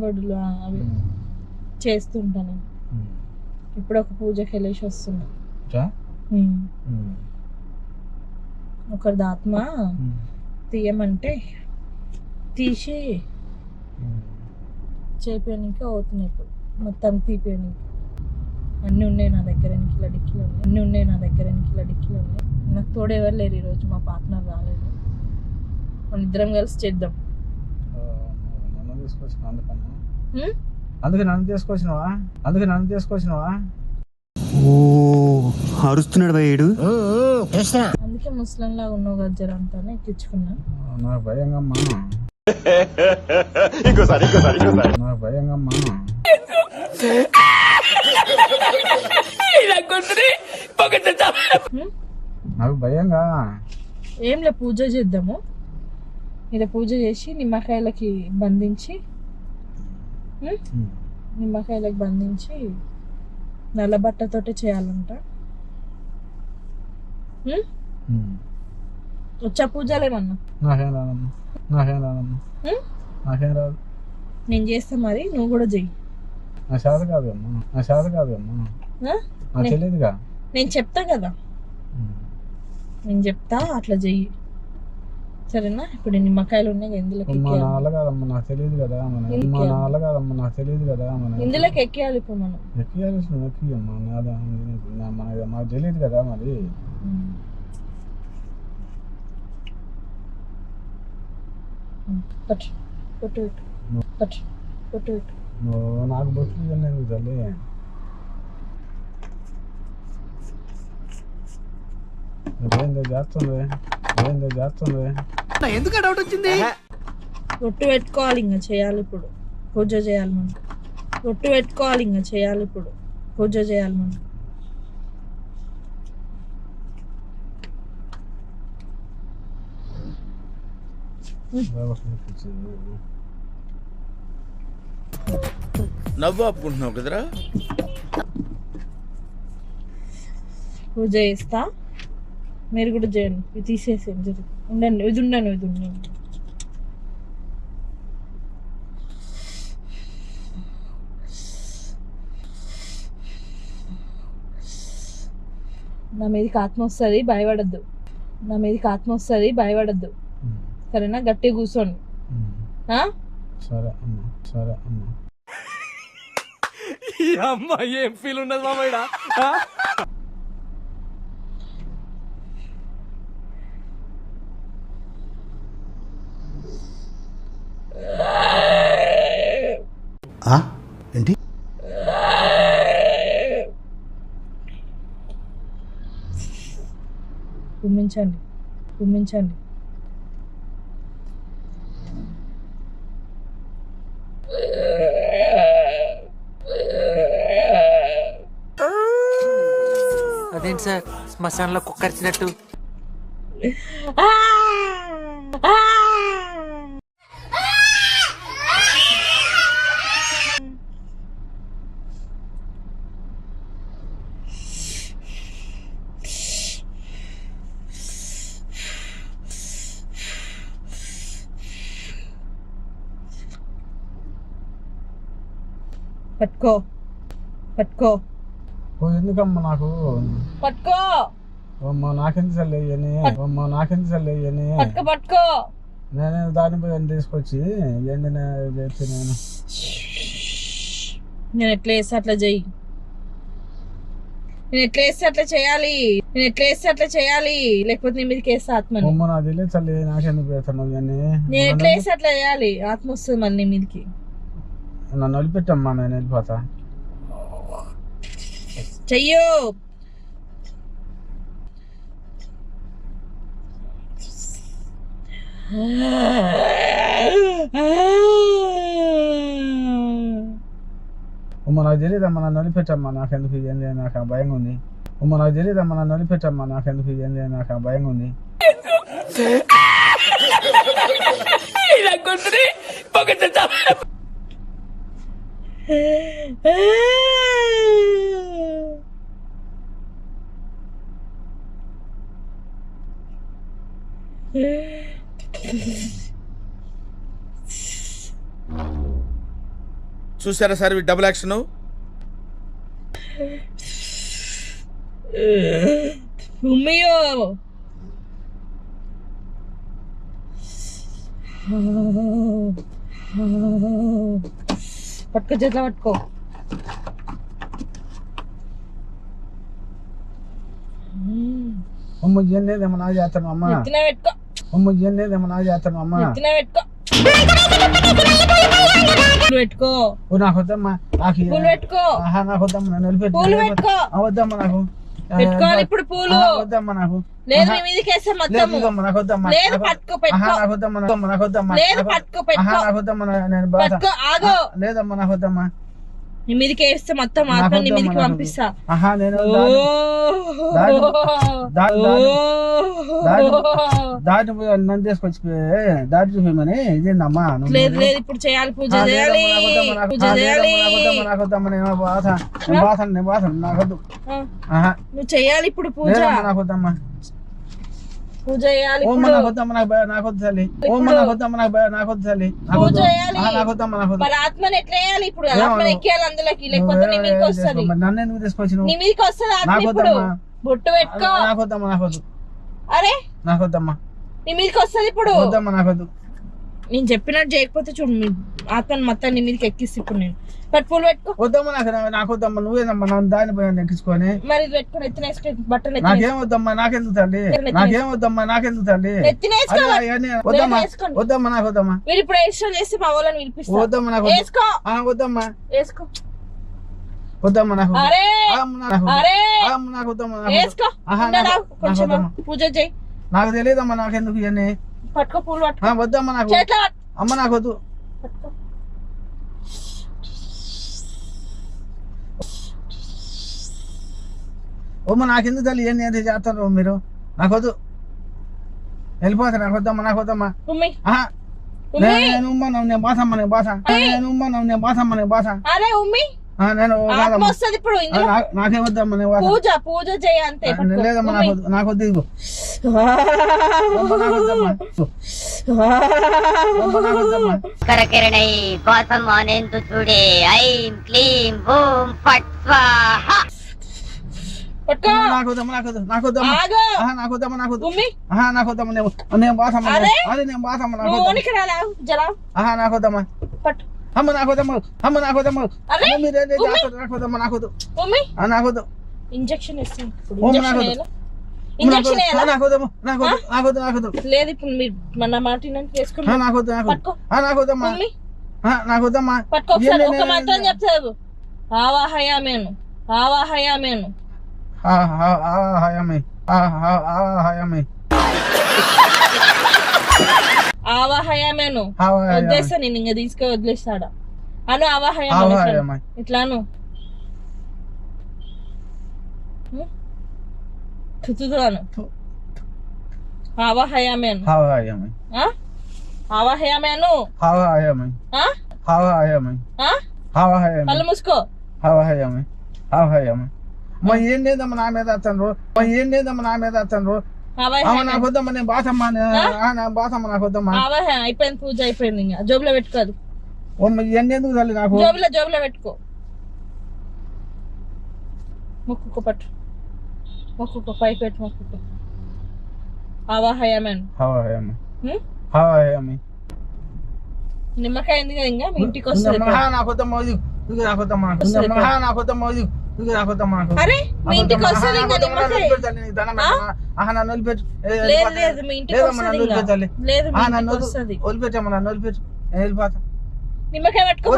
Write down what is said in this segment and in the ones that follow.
బడులు అవి చేస్తుంటాను. ఇప్పుడు ఒక పూజకి వెళ్ళేసి వస్తున్నా. ఒకరిది ఆత్మ తీయమంటే తీసి చేపేయడానికి అవుతున్నాయి ఇప్పుడు. మొత్తం తీపేయడానికి అన్నీ ఉన్నాయి నా దగ్గర ఎనికిల డిక్కిలు ఉన్నాయి? అన్నీ ఉన్నాయి నా దగ్గర ఎనికిల డిక్కిలు ఉన్నాయి? నాకు తోడు ఎవరు లేరు ఈరోజు మా పార్ట్నర్ రాలేదు. మన ఇద్దరం కలిసి చేద్దాం. తీసుకొచ్చిన అందుకన్నా? ఉమ్? అందుకే నన్ను తీసుకొచ్చినవా? అందుకే నన్ను తీసుకొచ్చినవా? ఓ అరుస్తున్నాడు భయ్యుడు అందుకే ముస్లిం లాగా ఉన్నావు కదా జర అంతానే ఎక్కించుకున్నా. నాకు భయంగా అమ్మా నాకు భయంగా అమ్మా? నాకు భయంగా. ఏం లే పూజ చేద్దాము. ఇలా పూజ చేసి నిమ్మకాయలకి బంధించి? నిమ్మకాయలకు బంధించి నల్ల బట్టతోటే చేయాలంట? వచ్చా పూజలేమన్నా నాకేం రాదమ్మా. నాకేం రాదమ్మా. ఉమ్? నాకేం రాదు. నేను చేస్తా మరి నువ్వు కూడా చెయ్యి. నా చేత కాదు అమ్మా నా చేత కాదు అమ్మా నే- తెలియదుగా నేను చెప్తా కదా. నేను చెప్తా అట్లా చెయ్యి. సరేనా? ఇప్పుడు నిమ్మకాయలు ఉన్నాయి ఇందులోకి అమ్మా నా ఎక్కేయాలి. వల్ల కాదమ్మా నాకు తెలియదు కదా మన ఎందుకు అమ్మా నా ఇయ్యాలి? వల్ల కాదమ్మా నాకు తెలియదు కదా మన ఇందులోకి ఎక్కేయాలి ఇప్పుడు మనం. ఎక్కియాల్సిన ఎక్కి అమ్మా నాదా మన మాకు తెలియదు కదా మరి. పట్టు పట్టు పెట్టు పట్టు నాకు బొట్లు ఇవ్వండి ఎందుకు తల్లి? ఏందో చేస్తుంది ఏందో చేస్తుంది. ఎందుకు డౌట్ వచ్చింది? ఒట్టు పెట్టుకోవాలి ఇంకా చేయాలి ఇప్పుడు. పూజ చేయాలి మనం. ఒట్టు పెట్టుకోవాలి ఇంకా చేయాలి ఇప్పుడు. పూజ చేయాలి మనం. నవ్వు ఆపుకుంటున్నావు కదరా? పూజ చేస్తా. మీరు కూడా చేయండి ఇది తీసేసేయండి. జరుగు ఉండండి. ఇది ఉండండి. ఇది ఉండండి. నా మీదకి ఆత్మ వస్తుంది భయపడద్దు. నా మీదకి ఆత్మ వస్తుంది భయపడద్దు. సరేనా? గట్టిగా కూర్చోండి. ఆ? సరే అమ్మా. సరే అమ్మా. ఈ ఏం ఫీల్ ఉన్నది మామయ్య ఏంటి? ఉమ్మించండి ఉమ్మించండి అదేంటి సార్ శ్మశానంలో కుక్కరిచినట్టు పట్టుకో. పట్టుకో. ఎందుకమ్మా నాకు? పట్టుకో. అమ్మ నాకెందుకు చల్లి ఇవన్నీ అమ్మ నాకెందుకు పట్టుకో పట్టుకో. నేను దానిపై తీసుకొచ్చి ఇవన్నీ నేను నేను. నేను ఎట్లా వేస్తే అట్లా చెయ్యి. నేను ఎట్లా వేస్తే అట్లా చేయాలి. నేను ఎట్లా వేస్తే అట్లా చేయాలి. లేకపోతే నీ మీదకి వేస్తే ఆత్మని అమ్మ నాకు తెలియదు చల్లి నాకెందుకు ఇవన్నీ? నేను ఎట్లా వేస్తే అట్లా చేయాలి? ఆత్మ వస్తుంది మరి నీ మీదకి. నన్ను వదిలిపెట్టమ్మా నేను వెళ్ళిపోతా చెయ్యో ఉమ్మ నాకు తెలియదమ్మా నన్ను వదిలిపెట్టమ్మా నాకెందుకు ఇదేంది నాకు భయంగా ఉంది ఉమ్మ నాకు తెలియదమ్మా నన్ను వదిలిపెట్టమ్మా నాకెందుకు ఇదేంది నాకు భయంగా ఉంది కొట్టి చూసారా సార్ డబుల్ యాక్షన్ ఉమ్మయ్యో Oh. పట్టుకో చేతిలో పట్టుకో. అమ్మ జన్నేదేమో నా చేస్తాను అమ్మ. పెట్టుకో. అమ్మ నా చేస్తాను అమ్మ. ఎత్తిన పెట్టుకో. పూలు పెట్టుకో. నాకు వద్దమ్మా నాకు. పూలు పెట్టుకో. ఆహా నాకు వద్దమ్మా నన్ను వద్దమ్మా నాకు. పెట్టుకోవాలి ఇప్పుడు పూలు. వద్దమ్మా నాకు. లేదు మీ మీదకి వేస్తే లేదు మొత్తము. ఇదమ్మా, నాకు వద్దమ్మా. లేదు నాకు- పట్టుకో ఆహా, పెట్టుకో. నాకు వద్దమ్మా నాకు వద్దమ్మా, లేదు పట్టుకో పెట్టుకో. నాకు వద్దమ్మా నా- నేను బాధ. పట్టుకో ఆగో. లేదమ్మా నాకు వద్దమ్మా. నీ మీదకి వేస్తే మొత్తం ఆత్మ నీ మీదకి పంపిస్తా. నన్ను తీసుకొచ్చి చూపించమని ఇదేందమ్మా? లేదు లేదు ఇప్పుడు చేయాలి పూజ చేయాలి పూజ చేయాలి లేదమ్మా, నాకు వద్దమ్మా, నాకు వద్దమ్మా, నేను బాధ నేను బాధ నేను బాధ నాకు వద్దు. ఆ, ఆహా. నువ్వు చేయాలి ఇప్పుడు పూజ. లేదమ్మా, నాకు వద్దమ్మా. పూజ చేయాలి నాకు నాకు తల్లి తల్లి పూజ చేయాలి. మరి ఆత్మని ఎట్లా ఇప్పుడు? ఆత్మని ఎక్కేయాలి అందులోకి. లేకపోతే నీ మీదకి వస్తుంది. నన్ను ఎందుకు నీ మీదకి వస్తుంది ఆత్మ నాకు ఇప్పుడు. బొట్టు పెట్టుకో. నాకు వద్దమ్మా నాకు వద్దు అరే! నాకు వద్దమ్మా నీ మీదకి వస్తుంది ఇప్పుడు. వద్దమ్మా నాకు వద్దు నేను చెప్పినట్టు చేయకపోతే చూడు మీ ఆత్మని మొత్తం నీ మీదకి ఎక్కిస్తే ఇప్పుడు నేను. పూలు పెట్టుకో. వద్దమ్మా నాకు నాకు వద్దమ్మా నువ్వేనమ్మా నన్ను దాని పోయి ఎక్కించుకొని. మరి ఇది పెట్టుకొని ఎత్తినేసుకో బట్టలు నాకేం వద్దమ్మా నాకెందుకు తల్లి? నాకేం వద్దమ్మా నాకెందుకు తల్లి? ఎత్తినేసుకో అదే అవన్నీ వద్దమ్మా. నాకు వద్దమ్మా. మీరు ఇప్పుడు ఇష్టం చేస్తే మా వాళ్ళని వద్దమ్మా నాకు. వేసుకో. వద్దమ్మా. వేసుకో. వద్దమ్మా నాకు. అరే. అరే. నాకు వద్దమ్మా కొంచెం. పూజ చేయి. నాకు తెలియదమ్మా నాకెందుకు ఇవన్నీ? పట్టుకో పూలు పట్టుకో. వద్దమ్మా నాకు. అమ్మ నాకు వద్దు. అమ్మ నాకెందుకు తల్లి? ఇవన్నీ ఏంటి చేస్తారు మీరు? నాకు వద్దు. వెళ్ళిపోతా నాకు వద్దమ్మా నాకు వద్దమ్మా. ఉమ్మి. ఉమ్మి. నేను నేను నేను బాసమ్మ నేను బాస నేను ఉమ్మను నేను బాసమ్మ నేను బాస. అరే ఉమ్మి. నేను. వస్తుంది ఇప్పుడు ఆ, ఇందులో. నా- నాకేం వద్దమ్మా నేను బాస పూజ పూజ చేయ అంతే ఆ, పట్టుకో. లేదమ్మా నాకు నాకు వద్దు ఇదిగో. నాకు కరకిరణై గౌతమ్ ఆనందు చూడే. ఐం క్లీం ఓం ఫట్ స్వాహ. పట్టుకో. అమ్మ, నాకు వద్దమ్మా నాకు వద్దు నాకు వద్దమ్మా ఆగు ఆహా, నాకు వద్దమ్మా నాకు వద్దు ఉమ్మి ఆహా నాకు వద్దమ్మా నేను నేను బాసమ్మ నేను- అరే! అదే నేను బాసమ్మ నాకు నువ్వు వద్దమ్మా ఓనికి రాలా జరా ఆహా నాకు వద్దమ్మా పట్టు అమ్మ నాకు వద్దమ్మా అమ్మ నాకు వద్దమ్మా అరే! అమ్మ, మీరేం ఉమ్మి! చేస్తారు? నాకు వద్దమ్మా నాకు వద్దు ఉమ్మి ఆ, నాకు వద్దు ఇంజెక్షన్ ఇస్తాను లేదు ఇప్పుడు మీరు మన మాట వినండి ఆ, వేసుకుని నాకు వద్దు నాకు వద్దు పట్టుకో ఆ, నాకు వద్దమ్మా ఉమ్మి ఆ, నాకు వద్దమ్మా పట్టుకో ఒకసారి ఆవాహయామేను ఆ, హాయ్ అమ్మాయి. వదిలేస్తా నేను ఇంకా తీసుకొని వదిలేస్తాడా అను ఆ, ఆవాహయామేను హాయ్ ఇట్లా. అమ్మాయి ఇట్లాను తుతుదాను ఆవాహయామేను ఆ, హాయ్ అమ్మాయి ఆ? ఆవాహయామేను ఆ, హాయ్ అమ్మాయి ఆ? ఆ, హాయ్ అమ్మాయి ఆ? ఆ, హాయ్ అమ్మాయి కళ్ళు మూసుకో ఆ, హాయ్ అమ్మాయి ఆ, హాయ్ అమ్మాయి అమ్మ ఏం లేదమ్మా నా మీద అత్తను అమ్మ ఏం లేదమ్మా నా మీద అత్తను అమ్మ ఆవాహయామేను నాకు వద్దమ్మా నేను బాసమ్మ నా బాసమ్మ నాకు వద్దమ్మా. అయిపోయింది పూజ అయిపోయింది ఇంకా. జోబులో పెట్టుకోదు. ఇవన్నీ ఎందుకు తల్లి నాకు? జోబులో జోబులో పెట్టుకో. మొక్కుకో పట్టు. మొక్కుకో పైకి పెట్టు మొక్కుకో. హాయ్ అమ్మాయి నిమ్మకాయ ఉంది కదా ఇంకా? మీ ఇంటికి వస్తుంది నాకు వద్దమ్మా నాకు వద్దమ్మా. నాకు అరే మీ ఇంటికి వస్తుంది ఇంకా నిమ్మకాయ లేదు లేదు మీ ఇంటికి వస్తుంది వస్తుంది. నిమ్మకాయ పెట్టుకో.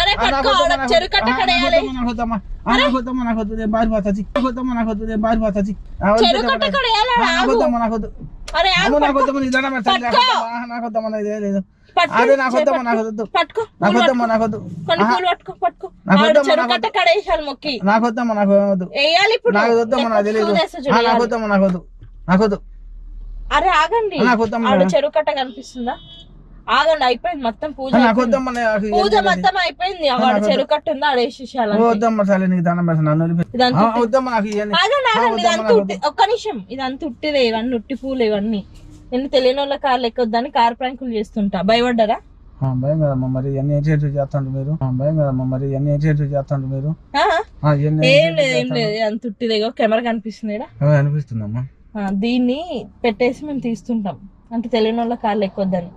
అరే పట్టుకో ఆడ చెరుకు కట్ట కడేయాలి. చెరుకు కట్ట కడేయాలి ఆగు. అరే నాకు నాకు నాకు పట్టుకో. నాకు కొన్ని. పూలు పట్టుకో. పట్టుకో. నాకు నాకు కట్ట మొక్కి. నాకు నాకు వేయాలి ఇప్పుడు. నాకు నాకు నాకు నాకు నాకు వద్దు. అరే ఆగండి. నాకు చెరుకు కట్ట కనిపిస్తుందా? ఆగండి అయిపోయింది మొత్తం పూజ పూజ మొత్తం అయిపోయింది ఆడ నాకు వద్దు. చెరుకు కట్ట ఉందా ఆడ వేసేసేయాలి వద్దమ్మా సరే నీకు దండం పెడతాను నన్ను వదిలిపెట్టు. ఇదంతా ఆ, వద్దమ్మా నాకు ఇవన్నీ ఆగండి ఆగండి వద్దమ్మా, ఇదంతా నాకు ఉట్టి ఒక్క నిమిషం ఇదంతా ఉట్టిదే ఇవన్నీ ఉట్టి పూలు ఇవన్నీ. నేను తెలియని వాళ్ళ కార్ లెక్కొద్దని కార్ ప్రాంకులు చేస్తుంటా. భయపడ్డారా? భయం కదమ్మా మరి ఇవన్నీ ఏంటి ఏంటి చేస్తాండ్రు మీరు? భయం కదమ్మా మరి ఇవన్నీ ఏంటి ఏంటి చేస్తాండ్రు మీరు? ఏం లేదు ఏం లేదు అంత ఉట్టిదేగో కెమెరా కనిపిస్తుంది అనిపిస్తుందమ్మా. దీన్ని పెట్టేసి మేము తీస్తుంటాం అంటే తెలియని వాళ్ళ కాళ్ళు ఎక్కొద్దని.